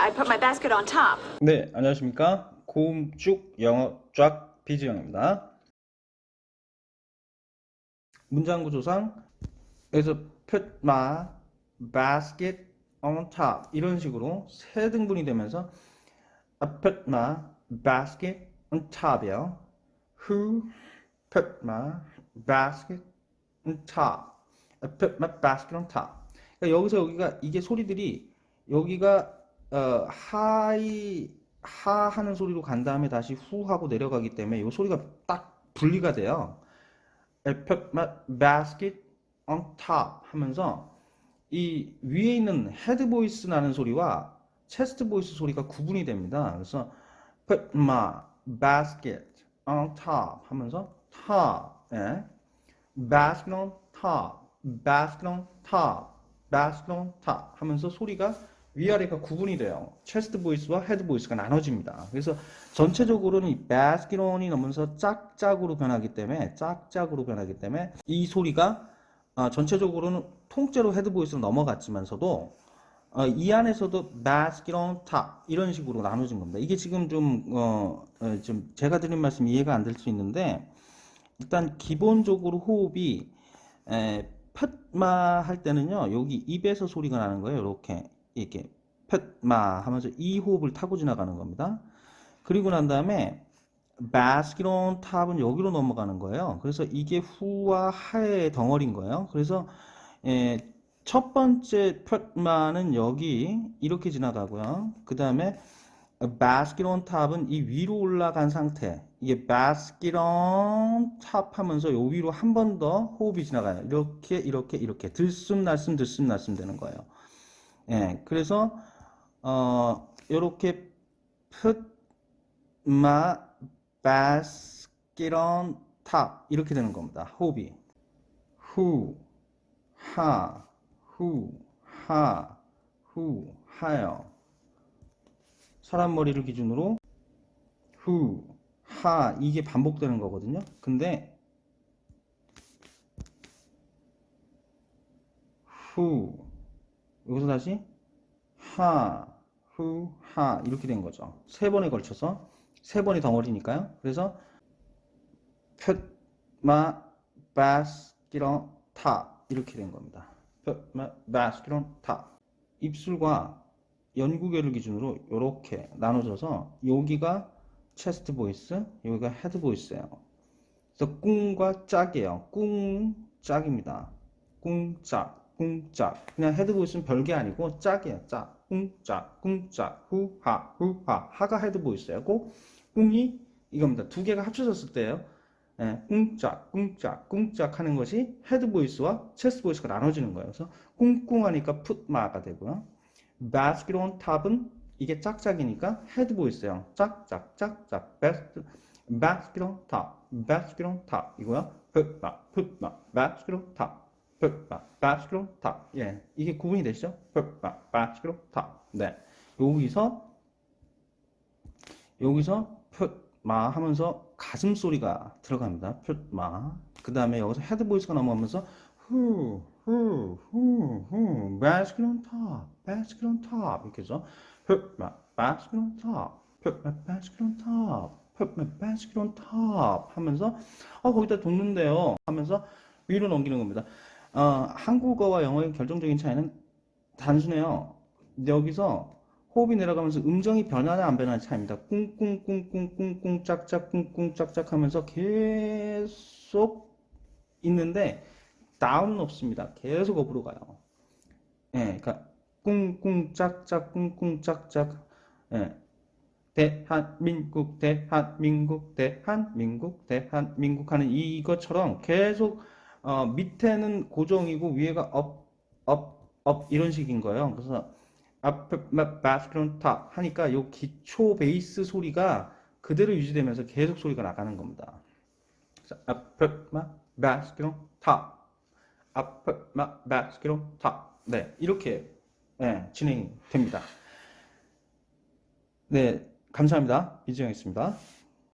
I put my basket on top. 네, 안녕하십니까. 고음 쭉 영어 쫙 비지영입니다. 문장 구조상 그래서 put my basket on top 이런 식으로 세 등분이 되면서 I put my basket on top이요. Who put my basket on top? I put my basket on top. 그러니까 여기서 여기가 이게 소리들이 여기가 어, 하이 하 하는 소리로 간 다음에 다시 후 하고 내려가기 때문에 이 소리가 딱 분리가 돼요. I put my basket on top 하면서 이 위에 있는 헤드 보이스 나는 소리와 체스트 보이스 소리가 구분이 됩니다. 그래서 put my basket on top 하면서 top, 예. basket on top, basket on top, basket on top 하면서 소리가 위아래가 구분이 돼요. 체스트 보이스와 헤드 보이스가 나눠집니다. 그래서 전체적으로는 이 on이 넘으면서 짝짝으로 변하기 때문에 짝짝으로 변하기 때문에 이 소리가 어, 전체적으로는 통째로 헤드 보이스로 넘어갔지만서도 어, 이 안에서도 on top 이런 식으로 나눠진 겁니다. 이게 지금 좀, 어, 어, 좀 제가 드린 말씀 이해가 안 될 수 있는데 일단 기본적으로 호흡이 에, 푯마 할 때는요 여기 입에서 소리가 나는 거예요 이렇게 이렇게 푯마 하면서 이 호흡을 타고 지나가는 겁니다 그리고 난 다음에 on top은 여기로 넘어가는 거예요 그래서 이게 후와 하의 덩어리인 거예요 그래서 에, 첫 번째 푯마는 여기 이렇게 지나가고요 그 다음에 on top은 이 위로 올라간 상태. 이게 on top 하면서 요 위로 한 번 더 호흡이 지나가요. 이렇게, 이렇게, 이렇게. 들숨 날숨, 들숨 날숨 되는 거예요. 예, 그래서, 어, 요렇게 put my basket on top. 이렇게 되는 겁니다. 호흡이. 후, 하, 후, 하, 후, 하요. 사람 머리를 기준으로 후, 하 이게 반복되는 거거든요. 근데 후 여기서 다시 하, 후, 하 이렇게 된 거죠. 세 번에 걸쳐서 세 번이 덩어리니까요. 그래서 put my basket on top 이렇게 된 겁니다. put my basket on top 입술과 연구개를 기준으로 이렇게 나눠져서 여기가 체스트 보이스, 여기가 헤드 보이스예요. 그래서 꿍과 짝이에요. 꿍, 짝입니다. 꿍 짝, 꿍짝. 그냥 헤드 보이스는 별게 아니고 짝이에요. 짝, 꿍짝, 꿍짝, 후하, 후하. 하가 헤드 보이스고 꿍이 이겁니다. 두 개가 합쳐졌을 때예요. 예, 꿍짝, 꿍짝, 꿍짝 하는 것이 헤드 보이스와 체스트 보이스가 나눠지는 거예요. 그래서 꿍꿍하니까 풋마가 되고요. basket on top은 이게 짝짝이니까 헤드 보이스예요. 짝짝 짝짝 basket basket on top basket on top 이거요. 풋마 풋마 basket on top basket on top 예 이게 구분이 되시죠? basket on top 네 여기서 여기서 풋마 하면서 가슴 소리가 들어갑니다. 풋마 그 다음에 여기서 헤드 보이스가 넘어가면서 후, 후, 후, 후, top, basket on top 이렇게 해서 basket on top, put my basket on top 하면서 아 거기다 돕는데요 하면서 위로 넘기는 겁니다. 어, 한국어와 영어의 결정적인 차이는 단순해요. 여기서 호흡이 내려가면서 음정이 변하냐 안 변하냐 차이입니다. 꿍꿍꿍꿍꿍꿍 짝짝 꿍꿍 짝짝 하면서 계속 있는데 다운은 없습니다. 계속 업으로 가요. 예, 그러니까 꿍꿍 짝짝 꿍꿍 짝짝 예. 대한민국 대한민국 대한민국 대한민국 하는 이것처럼 계속 어, 밑에는 고정이고 위에가 업 업 업 이런 식인 거예요. 그래서 앞에 바스크론 탑 하니까 요 기초 베이스 소리가 그대로 유지되면서 계속 소리가 나가는 겁니다. 앞에 바스크론 탑 앞에 바스크론 탑 네, 이렇게 네, 진행이 됩니다. 네, 감사합니다. 이지영이었습니다.